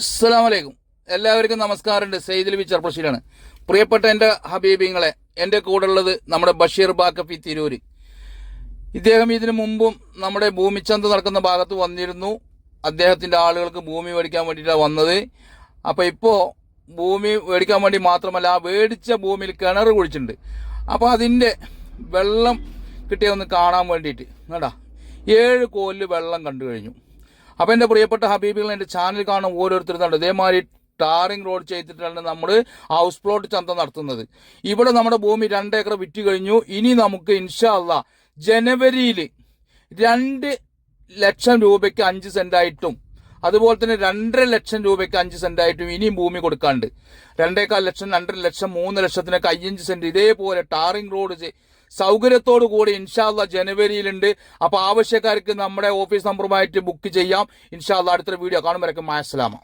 അസ്സലാമലൈക്കും. എല്ലാവർക്കും നമസ്കാരമുണ്ട്. സെയ്ദിൽ ബി ചെർപ്പശ്ശേരിയാണ് പ്രിയപ്പെട്ട എന്റെ ഹബീബിങ്ങളെ എന്റെ കൂടെ ഉള്ളത് നമ്മുടെ ബഷീർ ബാക്കഫി തിരൂര്. ഇദ്ദേഹം ഇതിനു മുമ്പും നമ്മുടെ ഭൂമിച്ചന്ത നടക്കുന്ന ഭാഗത്ത് വന്നിരുന്നു. അദ്ദേഹത്തിന്റെ ആളുകൾക്ക് ഭൂമി മേടിക്കാൻ വേണ്ടിയിട്ടാണ് വന്നത്. അപ്പോൾ ഇപ്പോൾ ഭൂമി മേടിക്കാൻ വേണ്ടി മാത്രമല്ല ആ മേടിച്ച ഭൂമിയിൽ കിണർ കുഴിച്ചിട്ടുണ്ട്. അപ്പോൾ അതിന്റെ വെള്ളം കിട്ടിയ ഒന്ന് കാണാൻ വേണ്ടിയിട്ട്. കേട്ടാ ഏഴ് കോലിൽ വെള്ളം കണ്ടു കഴിഞ്ഞു. അപ്പോൾ എന്റെ പ്രിയപ്പെട്ട ഹബീബികൾ എന്റെ ചാനൽ കാണും ഓരോരുത്തരും കണ്ടു. ഇതേമാതിരി ടാറിംഗ് റോഡ് ചെയ്തിട്ടാണ് നമ്മൾ ഹൗസ് പ്ലോട്ട് ചന്ത നടത്തുന്നത്. ഇവിടെ നമ്മുടെ ഭൂമി രണ്ടേക്കർ വിറ്റ് കഴിഞ്ഞു. ഇനി നമുക്ക് ഇൻഷാ ജനുവരിയിൽ രണ്ട് ലക്ഷം രൂപയ്ക്ക് അഞ്ച് സെന്റായിട്ടും അതുപോലെ തന്നെ രണ്ടര ലക്ഷം രൂപയ്ക്ക് അഞ്ച് സെന്റായിട്ടും ഇനിയും ഭൂമി കൊടുക്കാണ്ട്. രണ്ടേക്കാൽ ലക്ഷം രണ്ടര ലക്ഷം മൂന്ന് ലക്ഷത്തിനൊക്കെ അയ്യഞ്ച് സെന്റ് ഇതേപോലെ ടാറിംഗ് റോഡ് സൗകര്യത്തോടു കൂടി ഇൻഷാല്ല ജനുവരിയിലുണ്ട്. അപ്പോൾ ആവശ്യക്കാർക്ക് നമ്മുടെ ഓഫീസ് നമ്പറുമായിട്ട് ബുക്ക് ചെയ്യാം. ഇൻഷാല്ല അടുത്തൊരു വീഡിയോ കാണുമ്പോഴേക്കും മാസലാമ